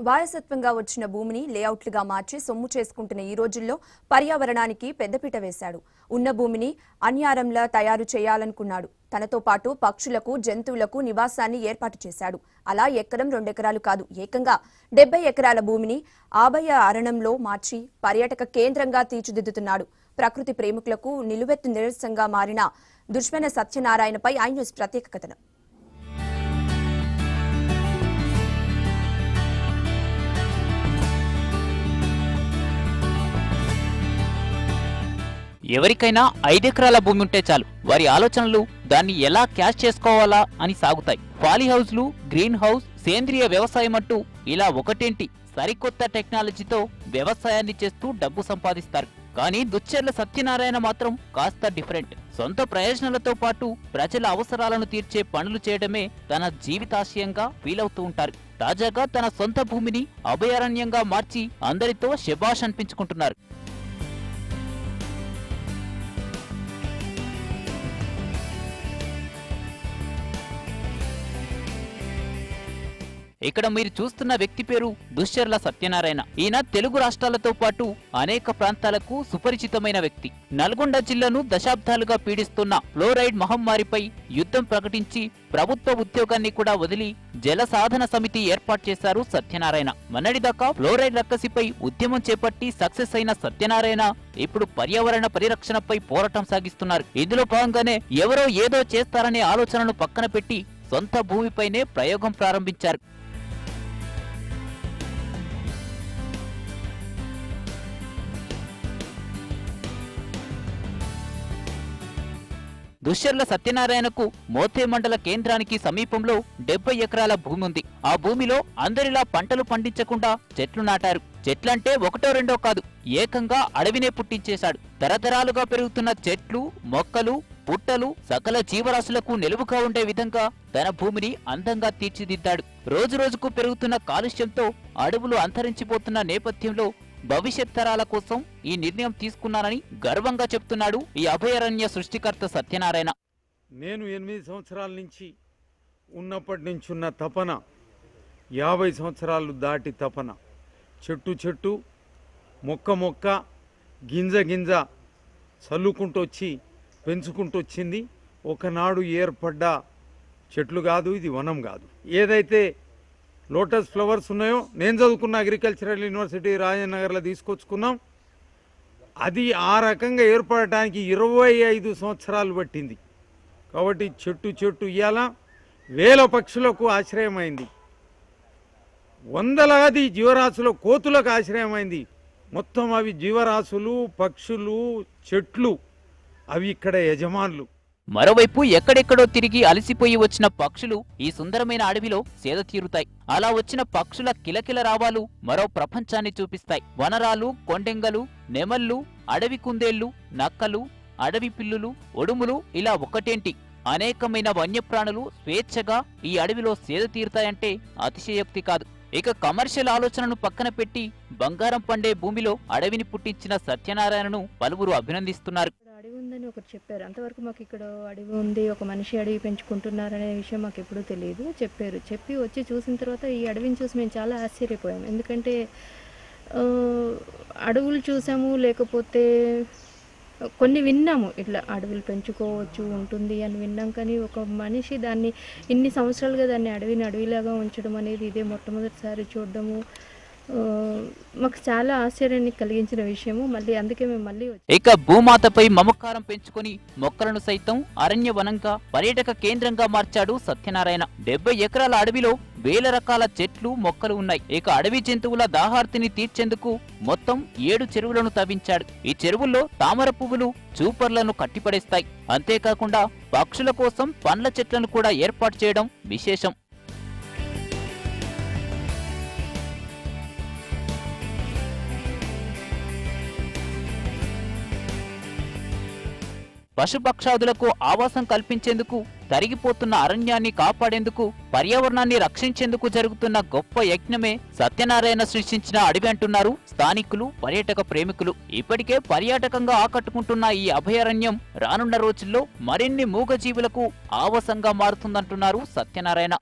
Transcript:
వారసత్వంగా వచ్చిన భూమిని లేఅవుట్లుగా మార్చి సొమ్ము చేసుకుంటున్న ఈ రోజుల్లో పర్యావరణానికి పెద్దపీట వేశాడు. ఉన్న భూమిని అన్యారంలా తయారు చేయాలనుకున్నాడు. తనతో పాటు పక్షులకు జంతువులకు నివాసాన్ని ఏర్పాటు చేశాడు. అలా ఎకరం రెండెకరాలు కాదు ఏకంగా డెబ్బై ఎకరాల భూమిని ఆభయ అరణంలో మార్చి పర్యాటక కేంద్రంగా తీర్చిదిద్దుతున్నాడు. ప్రకృతి ప్రేమికులకు నిలువెత్తు నిరసంగా మారిన దుష్మన సత్యనారాయణపై ఐ న్యూస్ ప్రత్యేక కథనం. ఎవరికైనా ఐదెకరాల భూమి ఉంటే చాలు. వారి ఆలోచనలు దాన్ని ఎలా క్యాష్ చేసుకోవాలా అని సాగుతాయి. పాలీ హౌస్లు గ్రీన్ హౌస్ సేంద్రియ వ్యవసాయం అంటూ ఇలా ఒకటేంటి? సరికొత్త టెక్నాలజీతో వ్యవసాయాన్ని చేస్తూ డబ్బు సంపాదిస్తారు. కానీ దుచ్చెర్ల సత్యనారాయణ మాత్రం కాస్త డిఫరెంట్. సొంత ప్రయోజనాలతో పాటు ప్రజల అవసరాలను తీర్చే పనులు చేయడమే తన జీవితాశయంగా ఫీలవుతూ ఉంటారు. తాజాగా తన సొంత భూమిని అభయారణ్యంగా మార్చి అందరితో శబాష్ అనిపించుకుంటున్నారు. ఇక్కడ మీరు చూస్తున్న వ్యక్తి పేరు దుశ్చర్ల సత్యనారాయణ. ఈయన తెలుగు రాష్ట్రాలతో పాటు అనేక ప్రాంతాలకు సుపరిచితమైన వ్యక్తి. నల్గొండ జిల్లాను దశాబ్దాలుగా పీడిస్తున్న ఫ్లోరైడ్ మహమ్మారిపై యుద్ధం ప్రకటించి ప్రభుత్వ ఉద్యోగాన్ని కూడా వదిలి జల సాధన సమితి ఏర్పాటు చేశారు సత్యనారాయణ. మొన్నటిదాకా ఫ్లోరైడ్ రక్కసిపై ఉద్యమం చేపట్టి సక్సెస్ అయిన సత్యనారాయణ ఇప్పుడు పర్యావరణ పరిరక్షణపై పోరాటం సాగిస్తున్నారు. ఇందులో భాగంగానే ఎవరో ఏదో చేస్తారనే ఆలోచనను పక్కన పెట్టి సొంత భూమిపైనే ప్రయోగం ప్రారంభించారు. దుశ్శర్ల సత్యనారాయణకు మోతే మండల కేంద్రానికి సమీపంలో డెబ్బై ఎకరాల భూమి ఉంది. ఆ భూమిలో అందరిలా పంటలు పండించకుండా చెట్లు నాటారు. చెట్లంటే ఒకటో రెండో కాదు ఏకంగా అడవినే పుట్టించేశాడు. తరతరాలుగా పెరుగుతున్న చెట్లు మొక్కలు పుట్టలు సకల జీవరాశులకు నిలువుగా ఉండే విధంగా తన భూమిని అందంగా తీర్చిదిద్దాడు. రోజు రోజుకు పెరుగుతున్న కాలుష్యంతో అడవులు అంతరించిపోతున్న నేపథ్యంలో భవిష్యత్ తరాల కోసం ఈ నిర్ణయం తీసుకున్నానని గర్వంగా చెప్తున్నాడు ఈ అభయారణ్య సృష్టికర్త సత్యనారాయణ. నేను ఎనిమిది సంవత్సరాల నుంచి ఉన్నప్పటి నుంచి ఉన్న తపన యాభై సంవత్సరాలు దాటి తపన. చెట్టు చెట్టు మొక్క మొక్క గింజ గింజ చల్లుకుంటూ వచ్చి పెంచుకుంటూ వచ్చింది ఒకనాడు ఏర్పడ్డ చెట్లు కాదు ఇది వనం కాదు. ఏదైతే లోటస్ ఫ్లవర్స్ ఉన్నాయో నేను చదువుకున్న అగ్రికల్చరల్ యూనివర్సిటీ రాజనగర్లో తీసుకొచ్చుకున్నాం. అది ఆ రకంగా ఏర్పడటానికి ఇరవై ఐదు సంవత్సరాలు పట్టింది. కాబట్టి చెట్టు చెట్టు ఇయ్యాల. వేల పక్షులకు ఆశ్రయమైంది. వందలాది జీవరాశుల కోతులకు ఆశ్రయమైంది. మొత్తం అవి జీవరాశులు పక్షులు చెట్లు. అవి ఇక్కడ యజమానులు. మరోవైపు ఎక్కడెక్కడో తిరిగి అలసిపోయి వచ్చిన పక్షులు ఈ సుందరమైన అడవిలో సేద తీరుతాయి. అలా వచ్చిన పక్షుల కిలకిల రావాలు మరో ప్రపంచాన్ని చూపిస్తాయి. వనరాలు కొండెంగలు నెమళ్ళు అడవి కుందేళ్ళు నక్కలు అడవి పిల్లులు ఒడుములు ఇలా ఒకటేంటి? అనేకమైన వన్యప్రాణులు స్వేచ్ఛగా ఈ అడవిలో సేద తీరుతాయంటే అతిశయోక్తి కాదు. ఇక కమర్షియల్ ఆలోచనను పక్కన పెట్టి బంగారం పండే భూమిలో అడవిని పుట్టించిన సత్యనారాయణను పలువురు అభినందిస్తున్నారు. అని ఒకరు చెప్పారు. అంతవరకు మాకు ఇక్కడ అడవి ఉంది ఒక మనిషి అడవి పెంచుకుంటున్నారు అనే విషయం మాకు ఎప్పుడూ తెలియదు. చెప్పారు. చెప్పి వచ్చి చూసిన తర్వాత ఈ అడవిని చూసి మేము చాలా ఆశ్చర్యపోయాం. ఎందుకంటే అడవులు చూసాము లేకపోతే కొన్ని విన్నాము. ఇట్లా అడవులు పెంచుకోవచ్చు ఉంటుంది అని విన్నాం. కానీ ఒక మనిషి దాన్ని ఇన్ని సంవత్సరాలుగా దాన్ని అడవిని అడవిలాగా ఉంచడం అనేది ఇదే మొట్టమొదటిసారి చూడడము. మాకు చాలా ఆశ్చర్యాన్ని కలిగించిన విషయము. మళ్ళీ అందుకే మేము మళ్ళీ ఇక భూమాతపై మమకారం పెంచుకొని మొక్కలను సైతం అరణ్య వనంగా పర్యాటక కేంద్రంగా మార్చాడు సత్యనారాయణ. డెబ్బై ఎకరాల అడవిలో వేల రకాల చెట్లు మొక్కలు ఉన్నాయి. ఇక అడవి జంతువుల దాహార్తిని తీర్చేందుకు మొత్తం ఏడు చెరువులను తవ్వించాడు. ఈ చెరువుల్లో తామర పువ్వులు చూపర్లను కట్టిపడేస్తాయి. అంతేకాకుండా పక్షుల కోసం పండ్ల చెట్లను కూడా ఏర్పాటు చేయడం విశేషం. పశుపక్షాదులకు ఆవాసం కల్పించేందుకు తరిగిపోతున్న అరణ్యాన్ని కాపాడేందుకు పర్యావరణాన్ని రక్షించేందుకు జరుగుతున్న గొప్ప యజ్ఞమే సత్యనారాయణ సృష్టించిన అడవి అంటున్నారు స్థానికులు పర్యాటక ప్రేమికులు. ఇప్పటికే పర్యాటకంగా ఆకట్టుకుంటున్న ఈ అభయారణ్యం రానున్న రోజుల్లో మరిన్ని మూగజీవులకు ఆవాసంగా మారుతుందంటున్నారు సత్యనారాయణ.